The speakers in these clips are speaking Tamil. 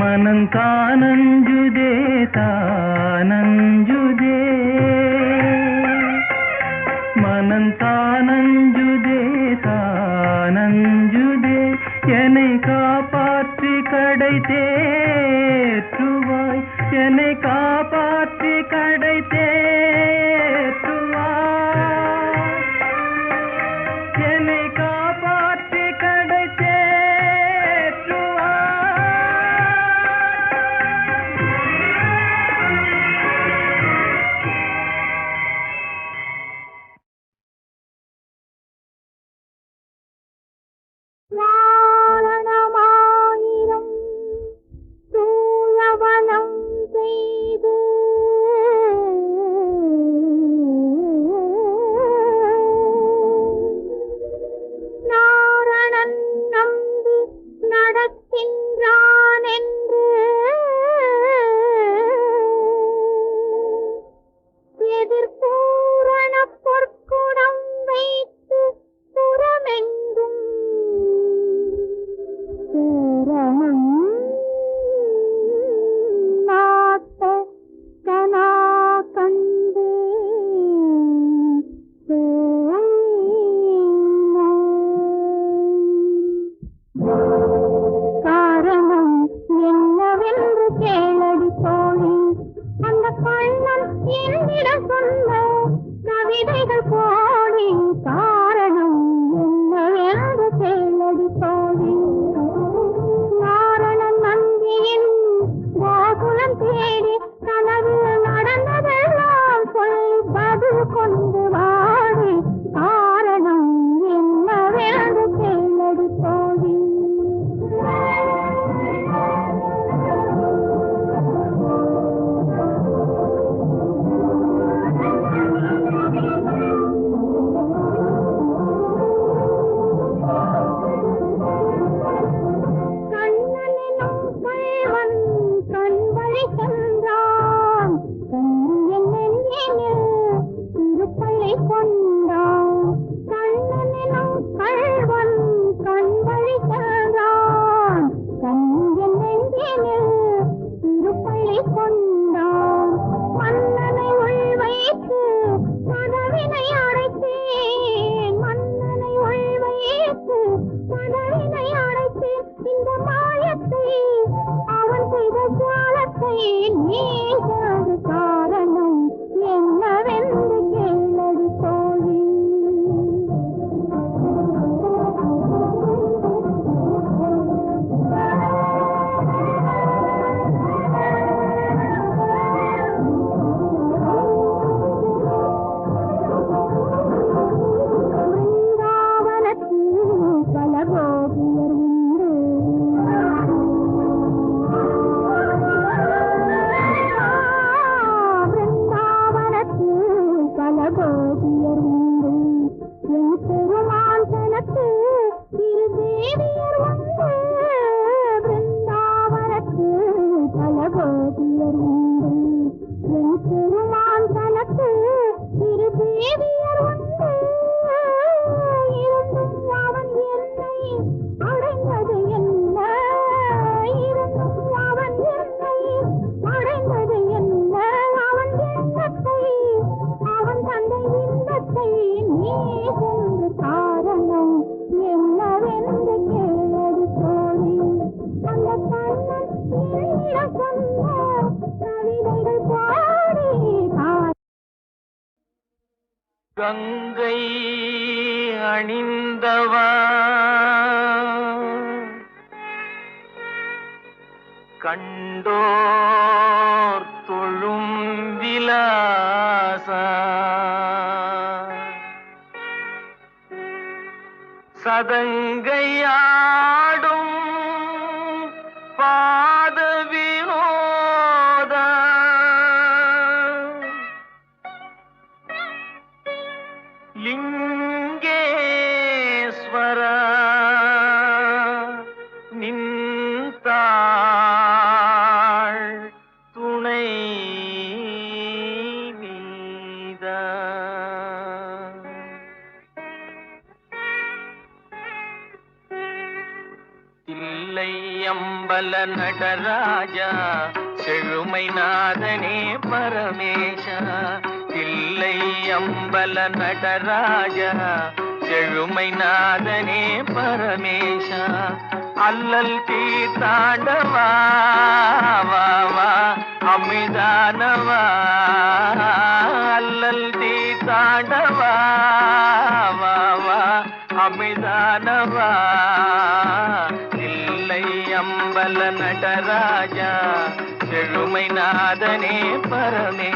మనంతానంజుదే తానంజుదే మనంతానంజుదే தானஞ்சுதே. என்னை காப்பாற்றி கடை தேற்றுவாய். என்னை காப்பாற்றி சதங்கையாடும் நடராஜா செழுமை நாதனே பரமேஷா அல்லல் தீர்த்தாண்டவா வா அமிதானவா அல்லல் தீர்த்தாண்டவா வா அமிதானவா இல்லை அம்பல நடராஜா செழுமை நாதனே பரமே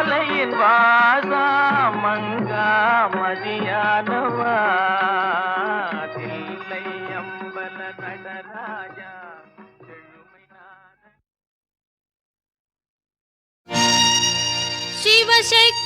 மாலையின் வாசா மங்கா மதியானவா? தில்லை அம்பல நடராஜா சிவசக்தி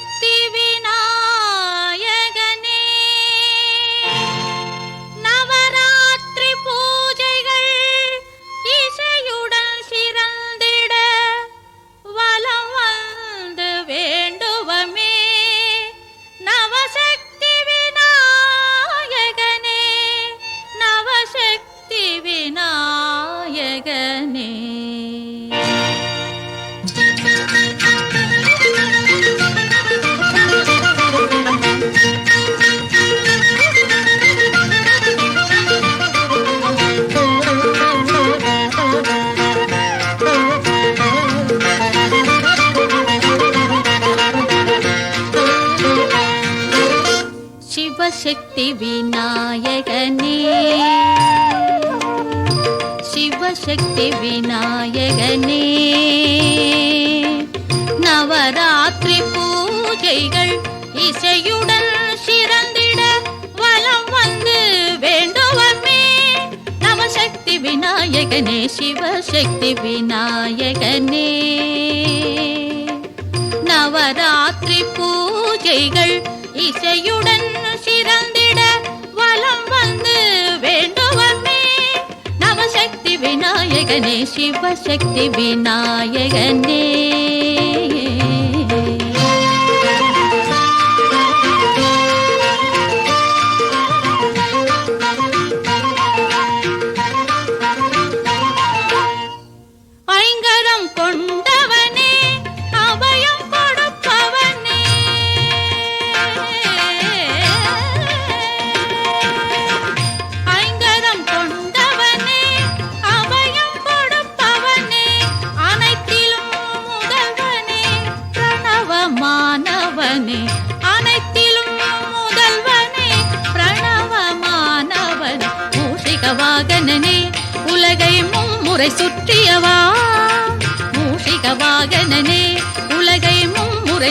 விநாயகனே சிவசக்தி விநாயகனே நவராத்திரி பூஜைகள் இசையுடன் சிறந்திட வலம் வந்து வேண்டுவமே। நவசக்தி விநாயகனே சிவசக்தி விநாயகனே.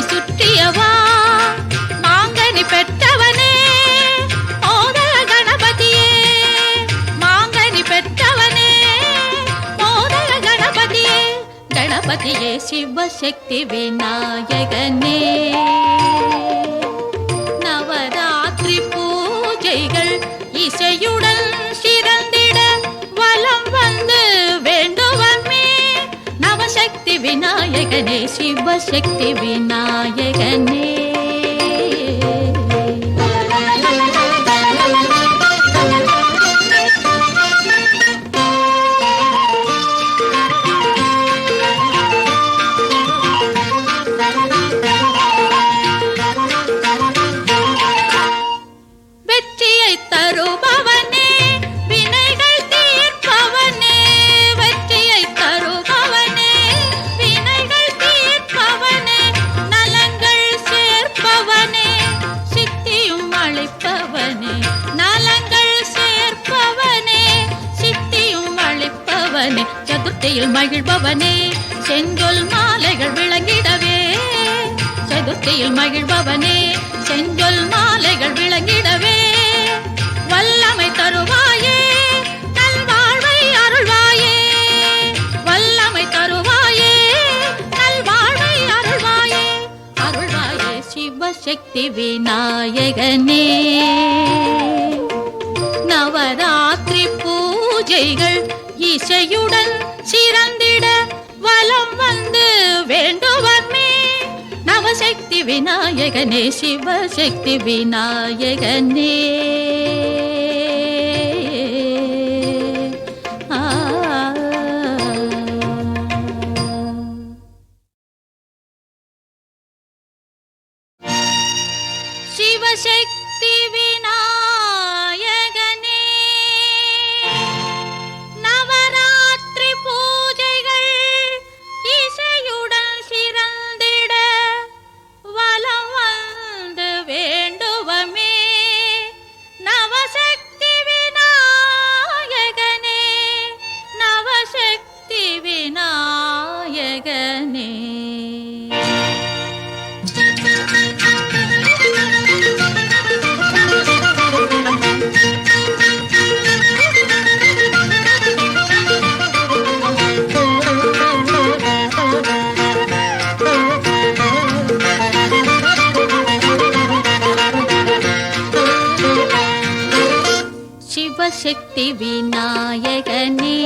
சுற்றியவா? மாங்கனி பெற்றவனே மோதல கணபதியே. மாங்கனி பெற்றவனே மோதல கணபதியே. கணபதியே சிவசக்தி விநாயகனே. விநாயகனே சிவசக்தி விநாயகனே அளிப்பவனே சதுர்த்தியில் மகிழ்பவனே செங்கொல் மாலைகள் விளங்கிடவே. சதுர்த்தியில் மகிழ்பவனே செங்கொல் மாலைகள் விளங்கிடவே. வல்லமை தருவாயே நல்வாழ்வை அருள்வாயே. வல்லமை தருவாயே நல்வாழ்வை அருள்வாயே. அருள்வாயே சிவசக்தி விநாயகனே. நவராத்திரி பூஜைகள் இசையுடன் சிறந்திட வலம் வந்து வேண்டுவர்மே நவசக்தி விநாயகனே சிவசக்தி விநாயகனே. சிவசக்தி விநாயகனே.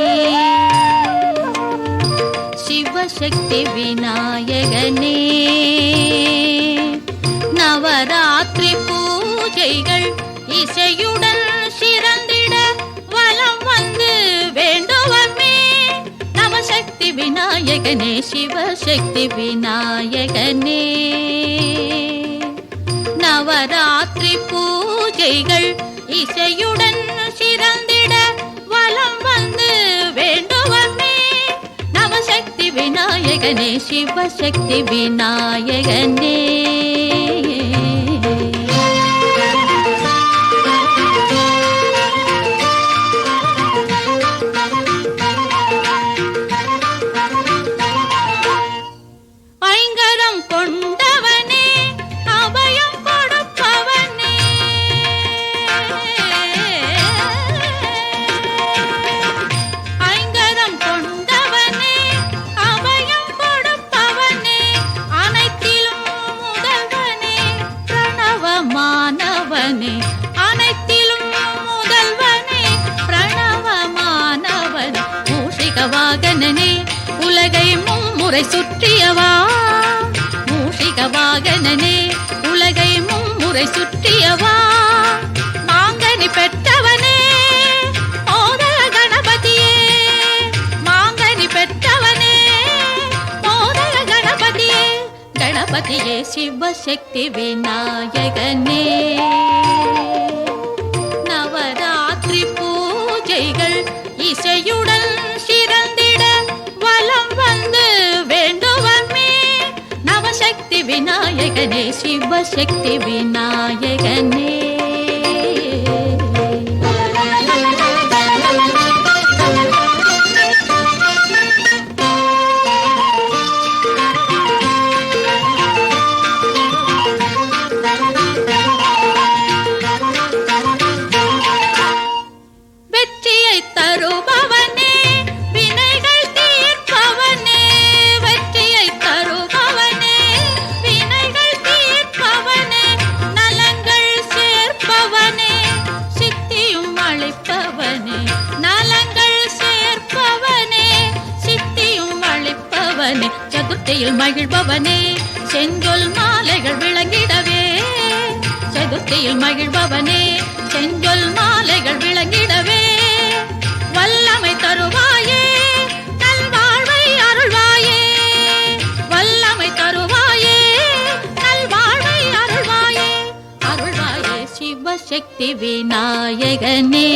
சிவசக்தி விநாயகனே. நவராத்திரி பூஜைகள் இசையுடன் சிறந்திட வலம் வந்து வேண்டுவமே. நவசக்தி விநாயகனே சிவசக்தி விநாயகனே. நவராத்திரி பூஜைகள் இசையுடன் शिवशक्तिविनायने மும்முறை சுற்றியவா? மூஷிக வாகனனே உலகை மும்முறை சுற்றியவா? மாங்கனி பெற்றவனே மோதல கணபதியே. மாங்கனி பெற்றவனே மோதல கணபதியே. கணபதியே சிவசக்தி விநாயகனே. விநாயகனே சிவசக்தி விநாயகனே சிவசக்தி விநாயகனே.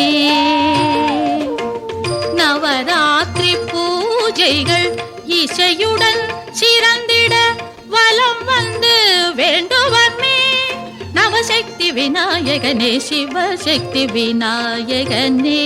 நவராத்திரி பூஜைகள் இசையுடன் சிறந்திட வலம் வந்து வேண்டுவமே நவசக்தி விநாயகனே சிவசக்தி விநாயகனே.